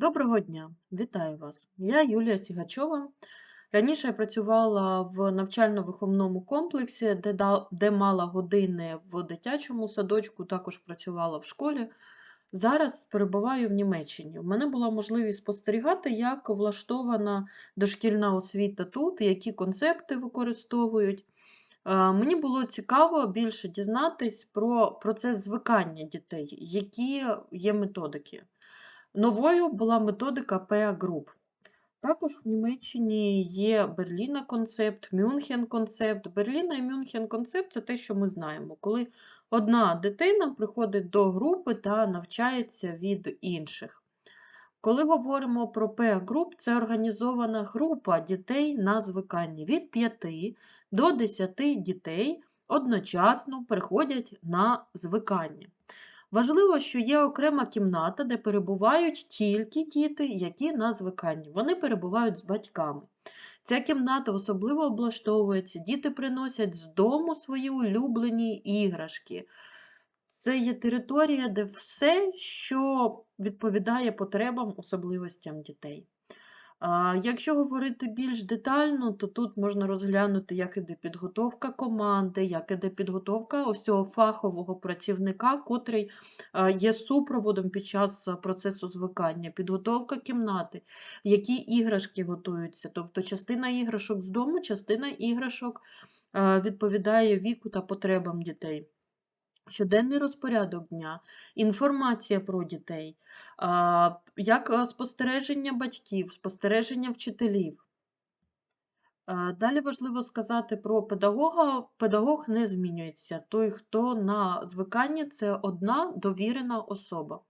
Доброго дня, вітаю вас. Я Юлія Сігачова. Раніше я працювала в навчально-виховному комплексі, де, де мала години в дитячому садочку, також працювала в школі. Зараз перебуваю в Німеччині. У мене була можливість спостерігати, як влаштована дошкільна освіта тут, які концепти використовують. Е, Мені було цікаво більше дізнатись про процес звикання дітей, які є методики. Новою була методика PEA Group. Також в Німеччині є Берліна концепт, Мюнхен концепт. Берліна і Мюнхен концепт це те, що ми знаємо, коли одна дитина приходить до групи та навчається від інших. Коли говоримо про PEA Group, це організована група дітей на звиканні від 5 до 10 дітей одночасно приходять на звикання. Важливо, що є окрема кімната, де перебувають тільки діти, які на звиканні. Вони перебувають з батьками. Ця кімната особливо облаштовується, діти приносять з дому свої улюблені іграшки. Це є територія, де все, що відповідає потребам, особливостям дітей. Якщо говорити більш детально, то тут можна розглянути, як іде підготовка команди, як іде підготовка ось цього фахового працівника, котрий є супроводом під час процесу звикання, підготовка кімнати, які іграшки готуються. Тобто частина іграшок з дому, частина іграшок відповідає віку та потребам дітей. Щоденний розпорядок дня, інформація про дітей, як спостереження батьків, спостереження вчителів. Далі важливо сказати про педагога. Педагог не змінюється. Той, хто на звиканні, це одна довірена особа.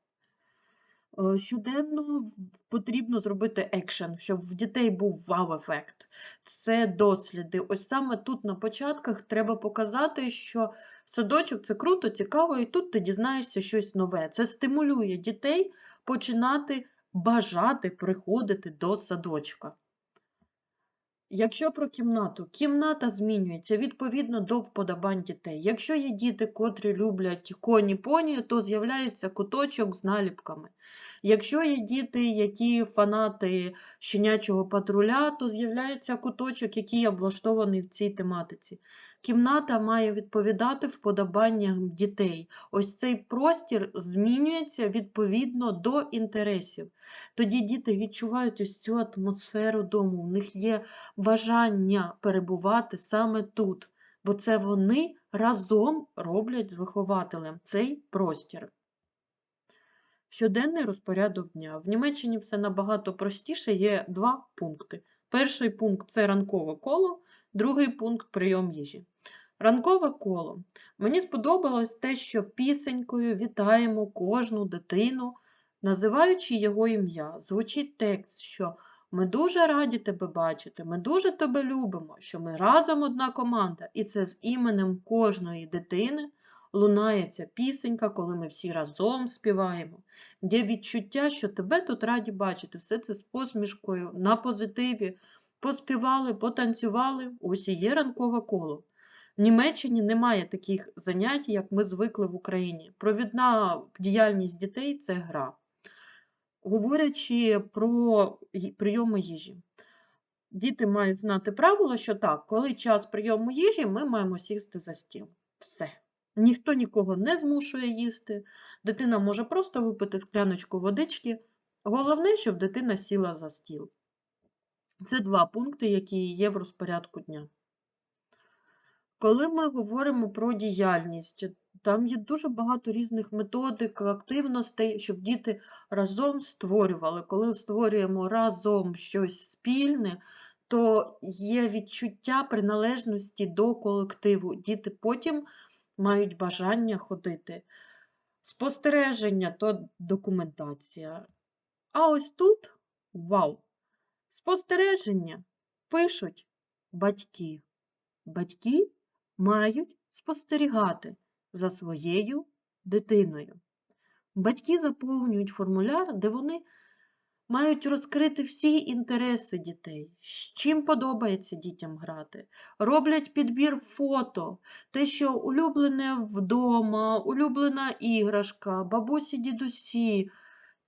Е, Щоденно потрібно зробити екшен, щоб в дітей був вау-ефект. Це досліди. Ось саме тут на початках треба показати, що садочок це круто, цікаво, і тут ти дізнаєшся щось нове. Це стимулює дітей починати бажати приходити до садочка. Якщо про кімнату, кімната змінюється відповідно до вподобань дітей. Якщо є діти, котрі люблять коні-поні, то з'являється куточок з наліпками. Якщо є діти, які фанати щенячого патруля, то з'являється куточок, який облаштований в цій тематиці. Кімната має відповідати вподобанням дітей. Ось цей простір змінюється відповідно до інтересів. Тоді діти відчувають ось цю атмосферу дому. У них є бажання перебувати саме тут, бо це вони разом роблять з вихователем цей простір. Щоденний розпорядок дня. В Німеччині все набагато простіше, є два пункти. Перший пункт це ранкове коло, другий пункт прийом їжі. Ранкове коло. Мені сподобалось те, що пісенькою вітаємо кожну дитину, називаючи його ім'я. Звучить текст, що ми дуже раді тебе бачити, ми дуже тебе любимо, що ми разом одна команда, і це з іменем кожної дитини лунає ця пісенька, коли ми всі разом співаємо. Є відчуття, що тебе тут раді бачити, все це з посмішкою, на позитиві. Поспівали, потанцювали, ось є ранкове коло. В Німеччині немає таких занять, як ми звикли в Україні. Провідна діяльність дітей це гра. Говорячи про прийоми їжі. Діти мають знати правило, що так, коли час прийому їжі, ми маємо сісти за стіл. Все. Ніхто нікого не змушує їсти. Дитина може просто випити скляночку водички. Головне, щоб дитина сіла за стіл. Це два пункти, які є в розпорядку дня. Коли ми говоримо про діяльність, там є дуже багато різних методик, активностей, щоб діти разом створювали. Коли створюємо разом щось спільне, то є відчуття приналежності до колективу. Діти потім мають бажання ходити. Спостереження то документація. А ось тут вау! Спостереження пишуть батьки. Батьки мають спостерігати за своєю дитиною. Батьки заповнюють формуляр, де вони мають розкрити всі інтереси дітей, з чим подобається дітям грати. Роблять підбір фото, те, що улюблене вдома, улюблена іграшка, бабусі, дідусі.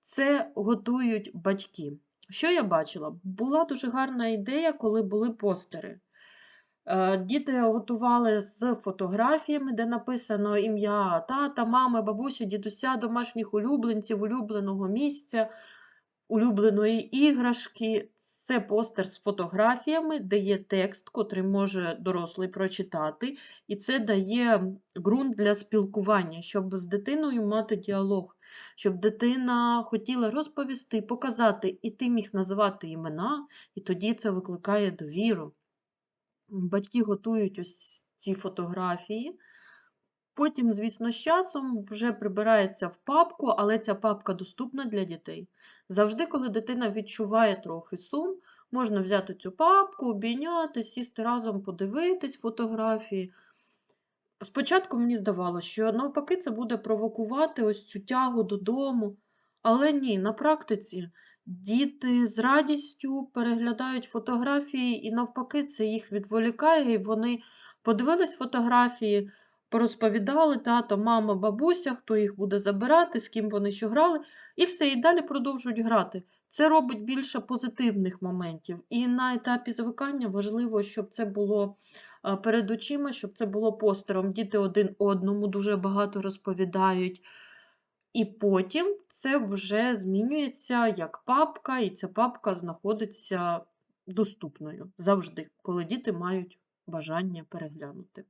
це готують батьки. Що я бачила? Була дуже гарна ідея, коли були постери. Е, Діти готували з фотографіями, де написано ім'я тата, мами, бабусі, дідуся, домашніх улюбленців, улюбленого місця, улюбленої іграшки. Це постер з фотографіями, де є текст, котрий може дорослий прочитати, і це дає ґрунт для спілкування, щоб з дитиною мати діалог, щоб дитина хотіла розповісти, показати, і ти міг називати імена, і тоді це викликає довіру. Батьки готують ось ці фотографії. Потім, звісно, з часом вже прибирається в папку, але ця папка доступна для дітей. Завжди, коли дитина відчуває трохи сум, можна взяти цю папку, обійняти, сісти разом, подивитись фотографії. Спочатку мені здавалося, що навпаки це буде провокувати ось цю тягу додому. Але ні, на практиці діти з радістю переглядають фотографії, і навпаки, це їх відволікає, і вони подивились фотографії, порозповідали тато, мама, бабуся, хто їх буде забирати, з ким вони що грали, і все, і далі продовжують грати. Це робить більше позитивних моментів. І на етапі звикання важливо, щоб це було е, перед очима, щоб це було постером. Діти один одному дуже багато розповідають. І потім це вже змінюється як папка, і ця папка знаходиться доступною завжди, коли діти мають бажання переглянути.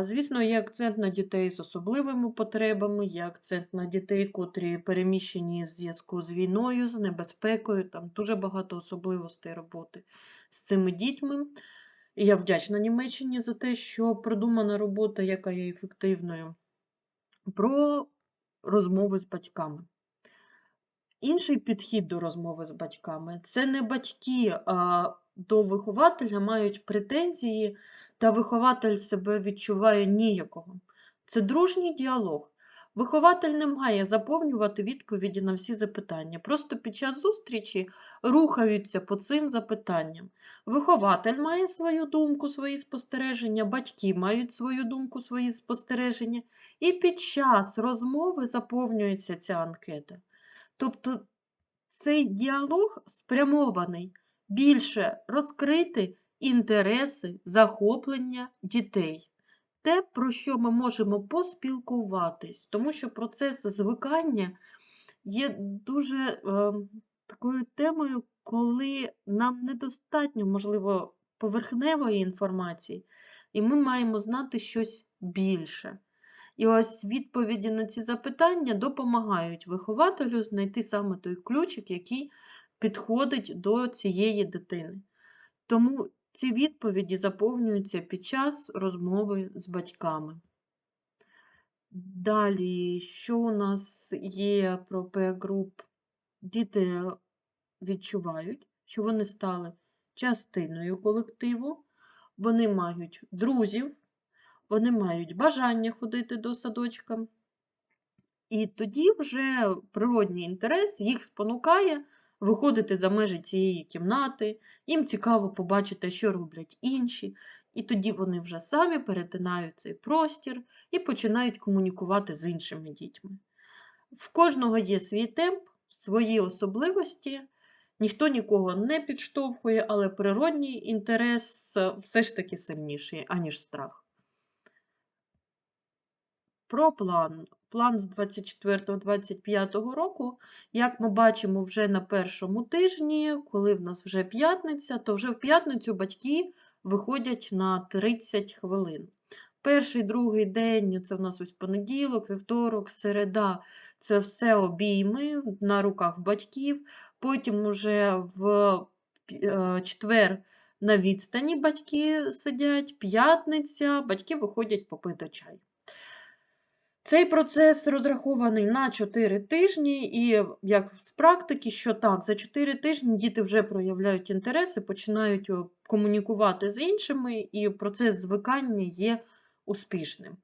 Звісно, є акцент на дітей з особливими потребами, є акцент на дітей, котрі переміщені в зв'язку з війною, з небезпекою. Там дуже багато особливостей роботи з цими дітьми. І я вдячна Німеччині за те, що продумана робота, яка є ефективною. Про розмови з батьками. Інший підхід до розмови з батьками це не батьки а до вихователя мають претензії, та вихователь себе відчуває ніякого. Це дружній діалог. Вихователь не має заповнювати відповіді на всі запитання. Просто під час зустрічі рухаються по цим запитанням. Вихователь має свою думку, свої спостереження, батьки мають свою думку, свої спостереження, і під час розмови заповнюється ця анкета. Тобто цей діалог спрямований більше розкрити інтереси, захоплення дітей. Те, про що ми можемо поспілкуватись, тому що процес звикання є дуже е, такою темою, коли нам недостатньо, можливо, поверхневої інформації, і ми маємо знати щось більше. І ось відповіді на ці запитання допомагають вихователю знайти саме той ключик, який підходить до цієї дитини. Тому ці відповіді заповнюються під час розмови з батьками. Далі, що у нас є про P-груп? Діти відчувають, що вони стали частиною колективу, вони мають друзів, вони мають бажання ходити до садочка. І тоді вже природній інтерес їх спонукає виходити за межі цієї кімнати, їм цікаво побачити, що роблять інші, і тоді вони вже самі перетинають цей простір і починають комунікувати з іншими дітьми. В кожного є свій темп, свої особливості, ніхто нікого не підштовхує, але природній інтерес все ж таки сильніший, аніж страх. Про план. План з 24-25 року, як ми бачимо вже на першому тижні, коли в нас вже п'ятниця, то вже в п'ятницю батьки виходять на 30 хвилин. Перший, другий день це в нас ось понеділок, вівторок, середа це все обійми на руках батьків. Потім уже в е, четвер на відстані батьки сидять, п'ятниця, батьки виходять попити чай. Цей процес розрахований на 4 тижні, і як з практики, що так, за 4 тижні діти вже проявляють інтереси, починають комунікувати з іншими, і процес звикання є успішним.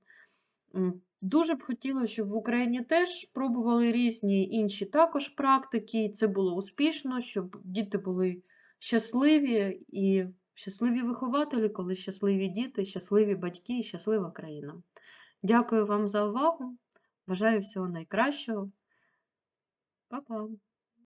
Дуже б хотілося, щоб в Україні теж пробували різні інші також практики, і це було успішно, щоб діти були щасливі і щасливі вихователі, коли щасливі діти, щасливі батьки і щаслива країна. Дякую вам за увагу. Бажаю всього найкращого. Па-па!